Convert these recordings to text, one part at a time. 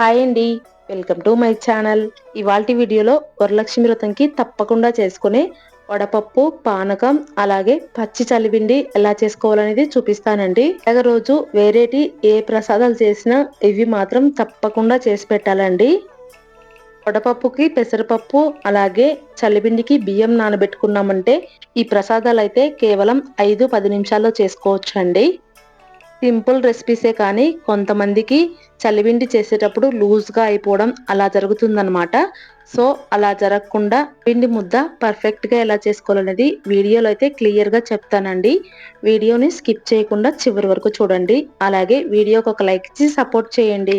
Hi అండి. Welcome to my channel. ఇవాల్టి వీడియోలో వరలక్ష్మి వ్రతంకి తప్పకుండా చేసుకునే వడపప్పు పానకం అలాగే పచ్చి చలిపిండి ఎలా చేసుకోవాలనేది చూపిస్తానండి. ఒక రోజు వేరేటి ఏ ప్రసాదాలు చేసినా ఇవి మాత్రం తప్పకుండా చేసి పెట్టాలండి. వడపప్పుకి పెసరపప్పు అలాగే చలిపిండికి బియ్యం నానబెట్టుకున్నామంటే ఈ ప్రసాదాలు అయితే కేవలం ఐదు పది నిమిషాల్లో చేసుకోవచ్చు అండి సింపుల్ రెసిపీసే కానీ కొంతమందికి చలివిండి చేసేటప్పుడు లూజ్గా అయిపోవడం అలా జరుగుతుందనమాట సో అలా జరగకుండా పిండి ముద్ద పర్ఫెక్ట్గా ఎలా చేసుకోవాలనేది వీడియోలో అయితే క్లియర్గా చెప్తానండి. వీడియోని స్కిప్ చేయకుండా చివరి వరకు చూడండి. అలాగే వీడియోకి ఒక లైక్ ఇచ్చి సపోర్ట్ చేయండి.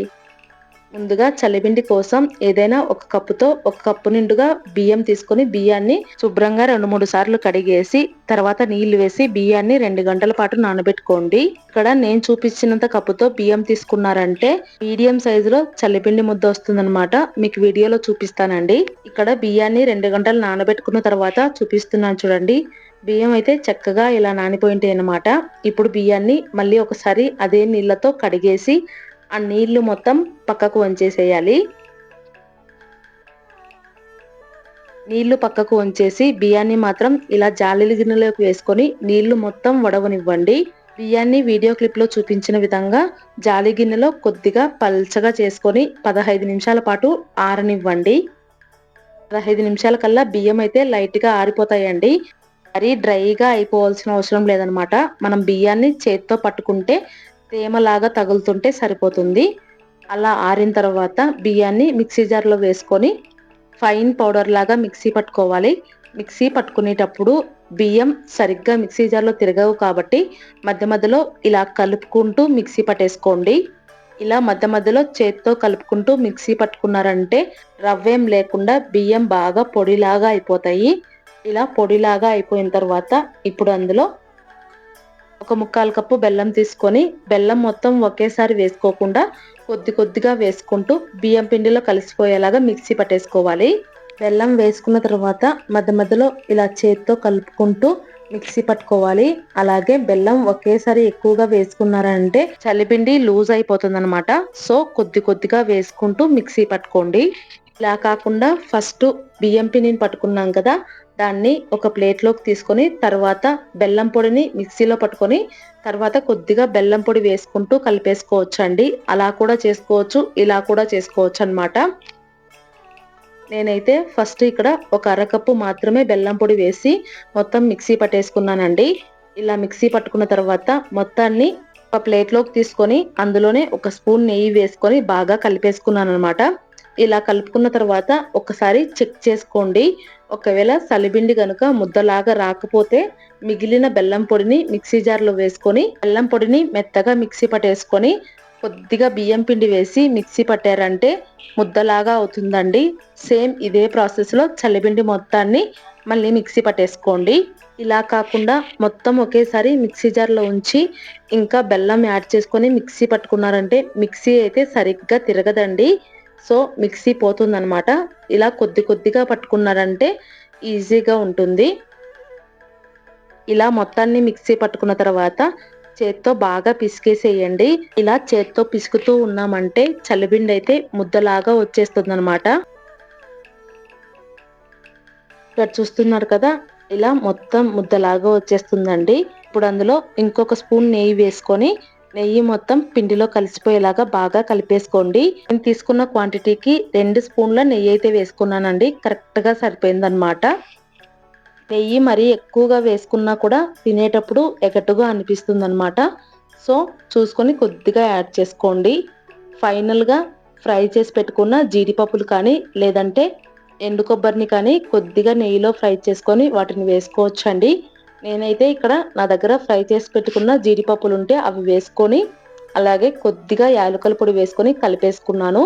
ముందుగా చలిపిండి కోసం ఏదైనా ఒక కప్పుతో ఒక కప్పు నిండుగా బియ్యం తీసుకొని బియ్యాన్ని శుభ్రంగా రెండు మూడు సార్లు కడిగేసి తర్వాత నీళ్ళు వేసి బియ్యాన్ని రెండు గంటల పాటు నానబెట్టుకోండి. ఇక్కడ నేను చూపించినంత కప్పుతో బియ్యం తీసుకున్నారంటే మీడియం సైజులో చలిపిండి ముద్ద వస్తుందన్నమాట. మీకు వీడియోలో చూపిస్తానండి. ఇక్కడ బియ్యాన్ని రెండు గంటలు నానబెట్టుకున్న తర్వాత చూపిస్తున్నాను చూడండి. బియ్యం అయితే చక్కగా ఇలా నానిపోయింటాయి అనమాట ఇప్పుడు బియ్యాన్ని మళ్ళీ ఒకసారి అదే నీళ్ళతో కడిగేసి ఆ నీళ్ళు మొత్తం పక్కకు వంచేసేయాలి. నీళ్ళు పక్కకు వంచేసి బియ్యాన్ని మాత్రం ఇలా జాలిలి గిన్నెలోకి వేసుకొని నీళ్ళు మొత్తం వడవనివ్వండి. బియ్యాన్ని వీడియో క్లిప్లో చూపించిన విధంగా జాలి గిన్నెలో కొద్దిగా పల్చగా చేసుకొని పదహైదు నిమిషాల పాటు ఆరనివ్వండి. పదహైదు నిమిషాల కల్లా బియ్యం అయితే లైట్గా ఆరిపోతాయండి. మరీ డ్రైగా అయిపోవాల్సిన అవసరం లేదనమాట. మనం బియ్యాన్ని చేత్తో పట్టుకుంటే తేమలాగా తగులుతుంటే సరిపోతుంది. అలా ఆరిన తర్వాత బియ్యాన్ని మిక్సీ జార్లో వేసుకొని ఫైన్ పౌడర్ లాగా మిక్సీ పట్టుకోవాలి. మిక్సీ పట్టుకునేటప్పుడు బియ్యం సరిగ్గా మిక్సీ జార్లో తిరగవు కాబట్టి మధ్య మధ్యలో ఇలా కలుపుకుంటూ మిక్సీ పట్టేసుకోండి. ఇలా మధ్య మధ్యలో చేత్తో కలుపుకుంటూ మిక్సీ పట్టుకున్నారంటే రవ్వేం లేకుండా బియ్యం బాగా పొడిలాగా అయిపోతాయి. ఇలా పొడిలాగా అయిపోయిన తర్వాత ఇప్పుడు అందులో ఒక ముక్కాలు కప్పు బెల్లం తీసుకొని బెల్లం మొత్తం ఒకేసారి వేసుకోకుండా కొద్ది కొద్దిగా వేసుకుంటూ బియ్యం పిండిలో కలిసిపోయేలాగా మిక్సీ పట్టేసుకోవాలి. బెల్లం వేసుకున్న తర్వాత మధ్య మధ్యలో ఇలా చేతితో కలుపుకుంటూ మిక్సీ పట్టుకోవాలి. అలాగే బెల్లం ఒకేసారి ఎక్కువగా వేసుకున్నారంటే చలిపిండి లూజ్ అయిపోతుంది అనమాట సో కొద్ది కొద్దిగా వేసుకుంటూ మిక్సీ పట్టుకోండి. ఇలా కాకుండా ఫస్ట్ బియ్యం పిండిని పట్టుకున్నాం కదా దాన్ని ఒక ప్లేట్లోకి తీసుకొని తర్వాత బెల్లం పొడిని మిక్సీలో పట్టుకొని తర్వాత కొద్దిగా బెల్లం పొడి వేసుకుంటూ కలిపేసుకోవచ్చు అండి అలా కూడా చేసుకోవచ్చు ఇలా కూడా చేసుకోవచ్చు అనమాట నేనైతే ఫస్ట్ ఇక్కడ ఒక అరకప్పు మాత్రమే బెల్లం పొడి వేసి మొత్తం మిక్సీ పట్టేసుకున్నానండి. ఇలా మిక్సీ పట్టుకున్న తర్వాత మొత్తాన్ని ఒక ప్లేట్లోకి తీసుకొని అందులోనే ఒక స్పూన్ నెయ్యి వేసుకొని బాగా కలిపేసుకున్నాను అనమాట ఇలా కలుపుకున్న తర్వాత ఒకసారి చెక్ చేసుకోండి. ఒకవేళ సలిబిండి కనుక ముద్దలాగా రాకపోతే మిగిలిన బెల్లం పొడిని మిక్సీ జార్లో వేసుకొని బెల్లం పొడిని మెత్తగా మిక్సీ పట్టేసుకొని కొద్దిగా బియ్యం పిండి వేసి మిక్సీ పట్టారంటే ముద్దలాగా అవుతుందండి. సేమ్ ఇదే ప్రాసెస్లో చలిపిండి మొత్తాన్ని మళ్ళీ మిక్సీ పట్టేసుకోండి. ఇలా కాకుండా మొత్తం ఒకేసారి మిక్సీ జార్లో ఉంచి ఇంకా బెల్లం యాడ్ చేసుకొని మిక్సీ పట్టుకున్నారంటే మిక్సీ అయితే సరిగ్గా తిరగదండి. సో మిక్సీ పోతుందనమాట ఇలా కొద్ది కొద్దిగా పట్టుకున్నారంటే ఈజీగా ఉంటుంది. ఇలా మొత్తాన్ని మిక్సీ పట్టుకున్న తర్వాత చేత్తో బాగా పిసికేసేయండి. ఇలా చేత్తో పిసుకుతూ ఉన్నామంటే చలిబిండి అయితే ముద్దలాగా వచ్చేస్తుంది అనమాట ఇక్కడ చూస్తున్నారు కదా ఇలా మొత్తం ముద్దలాగా వచ్చేస్తుందండి. ఇప్పుడు అందులో ఇంకొక స్పూన్ నెయ్యి వేసుకొని నెయ్యి మొత్తం పిండిలో కలిసిపోయేలాగా బాగా కలిపేసుకోండి. నేను తీసుకున్న క్వాంటిటీకి రెండు స్పూన్ల నెయ్యి అయితే వేసుకున్నానండి. కరెక్ట్గా సరిపోయిందనమాట నెయ్యి మరీ ఎక్కువగా వేసుకున్నా కూడా తినేటప్పుడు ఎగటుగా అనిపిస్తుంది అనమాట సో చూసుకొని కొద్దిగా యాడ్ చేసుకోండి. ఫైనల్గా ఫ్రై చేసి పెట్టుకున్న జీడిపప్పులు కానీ లేదంటే ఎండు కొబ్బరిని కానీ కొద్దిగా నెయ్యిలో ఫ్రై చేసుకొని వాటిని వేసుకోవచ్చండి. నేనైతే ఇక్కడ నా దగ్గర ఫ్రై చేసి పెట్టుకున్న జీడిపప్పులు ఉంటే అవి వేసుకొని అలాగే కొద్దిగా యాలకల పొడి వేసుకొని కలిపేసుకున్నాను.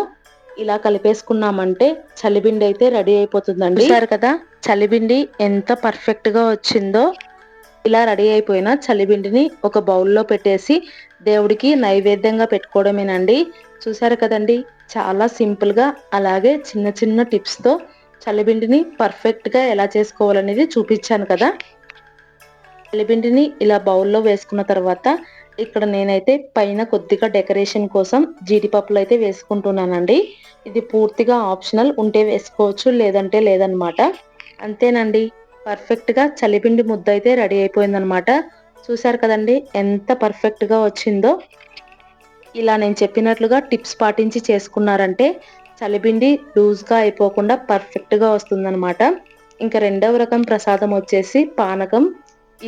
ఇలా కలిపేసుకున్నామంటే చలిబిండి అయితే రెడీ అయిపోతుందండి. సార్ కదా చలిబిండి ఎంత పర్ఫెక్ట్గా వచ్చిందో. ఇలా రెడీ అయిపోయిన చలిబిండిని ఒక బౌల్లో పెట్టేసి దేవుడికి నైవేద్యంగా పెట్టుకోవడమేనండి. చూసారు కదండి చాలా సింపుల్గా అలాగే చిన్న చిన్న టిప్స్తో చలిబిండిని పర్ఫెక్ట్గా ఎలా చేసుకోవాలనేది చూపించాను కదా. చలిబిండిని ఇలా బౌల్లో వేసుకున్న తర్వాత ఇక్కడ నేనైతే పైన కొద్దిగా డెకరేషన్ కోసం జీడిపప్పులు అయితే వేసుకుంటున్నానండి. ఇది పూర్తిగా ఆప్షనల్ ఉంటే వేసుకోవచ్చు లేదంటే లేదనమాట అంతేనండి. పర్ఫెక్ట్గా చలిపిండి ముద్ద అయితే రెడీ అయిపోయిందనమాట చూసారు కదండి ఎంత పర్ఫెక్ట్గా వచ్చిందో. ఇలా నేను చెప్పినట్లుగా టిప్స్ పాటించి చేసుకున్నారంటే చలిపిండి లూజ్గా అయిపోకుండా పర్ఫెక్ట్గా వస్తుందనమాట ఇంకా రెండవ రకం ప్రసాదం వచ్చేసి పానకం.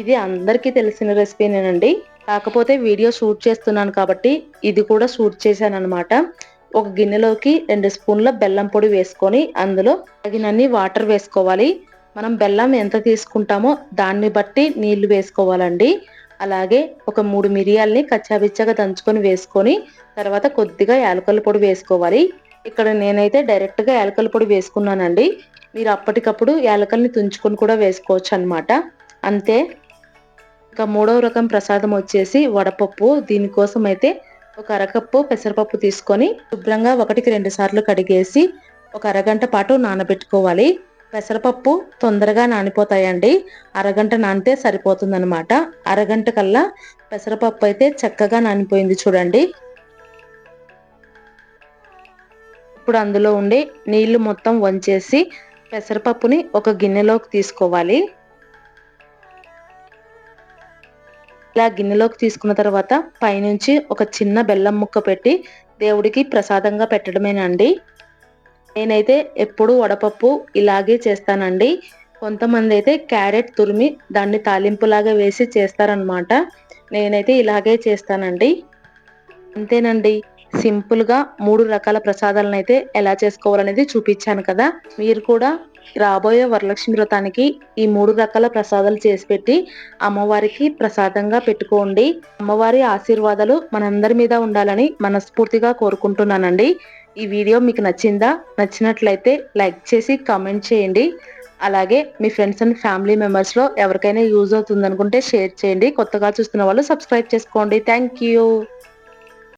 ఇది అందరికీ తెలిసిన రెసిపీనేనండి కాకపోతే వీడియో షూట్ చేస్తున్నాను కాబట్టి ఇది కూడా షూట్ చేశాను అనమాట ఒక గిన్నెలోకి రెండు స్పూన్ల బెల్లం పొడి వేసుకొని అందులో తగినన్ని వాటర్ వేసుకోవాలి. మనం బెల్లం ఎంత తీసుకుంటామో దాన్ని బట్టి నీళ్ళు వేసుకోవాలండి. అలాగే ఒక మూడు మిరియాల్ని కచ్చాబిచ్చగా దంచుకొని వేసుకొని తర్వాత కొద్దిగా యాలకల పొడి వేసుకోవాలి. ఇక్కడ నేనైతే డైరెక్ట్గా యాలకల పొడి వేసుకున్నానండి. మీరు అప్పటికప్పుడు యాలకల్ని తుంచుకొని కూడా వేసుకోవచ్చు అనమాట అంతే. ఇంకా మూడవ రకం ప్రసాదం వచ్చేసి వడపప్పు. దీనికోసం అయితే ఒక అరకప్పు పెసరపప్పు తీసుకొని శుభ్రంగా ఒకటికి రెండు సార్లు కడిగేసి ఒక అరగంట పాటు నానబెట్టుకోవాలి. పెసరపప్పు తొందరగా నానిపోతాయండి. అరగంట నానితే సరిపోతుందనమాట అరగంట కల్లా పెసరపప్పు అయితే చక్కగా నానిపోయింది చూడండి. ఇప్పుడు అందులో ఉండి నీళ్ళు మొత్తం వంచేసి పెసరపప్పుని ఒక గిన్నెలోకి తీసుకోవాలి. ఇలా గిన్నెలోకి తీసుకున్న తర్వాత పైనుంచి ఒక చిన్న బెల్లం ముక్క పెట్టి దేవుడికి ప్రసాదంగా పెట్టడమేనండి. నేనైతే ఎప్పుడు వడపప్పు ఇలాగే చేస్తానండి. కొంతమంది అయితే క్యారెట్ తురిమి దాన్ని తాలింపులాగా వేసి చేస్తారనమాట. నేనైతే ఇలాగే చేస్తానండి. అంతేనండి. సింపుల్గా మూడు రకాల ప్రసాదాలను అయితే ఎలా చేసుకోవాలనేది చూపించాను కదా. మీరు కూడా రాబోయే వరలక్ష్మి వ్రతానికి ఈ మూడు రకాల ప్రసాదాలు చేసి పెట్టి అమ్మవారికి ప్రసాదంగా పెట్టుకోండి. అమ్మవారి ఆశీర్వాదాలు మనందరి మీద ఉండాలని మనస్ఫూర్తిగా కోరుకుంటున్నానండి. ఈ వీడియో మీకు నచ్చిందా? నచ్చినట్లయితే లైక్ చేసి కామెంట్ చేయండి. అలాగే మీ ఫ్రెండ్స్ అండ్ ఫ్యామిలీ మెంబర్స్లో ఎవరికైనా యూజ్ అవుతుంది అనుకుంటే షేర్ చేయండి. కొత్తగా చూస్తున్న వాళ్ళు సబ్స్క్రైబ్ చేసుకోండి. Thank you.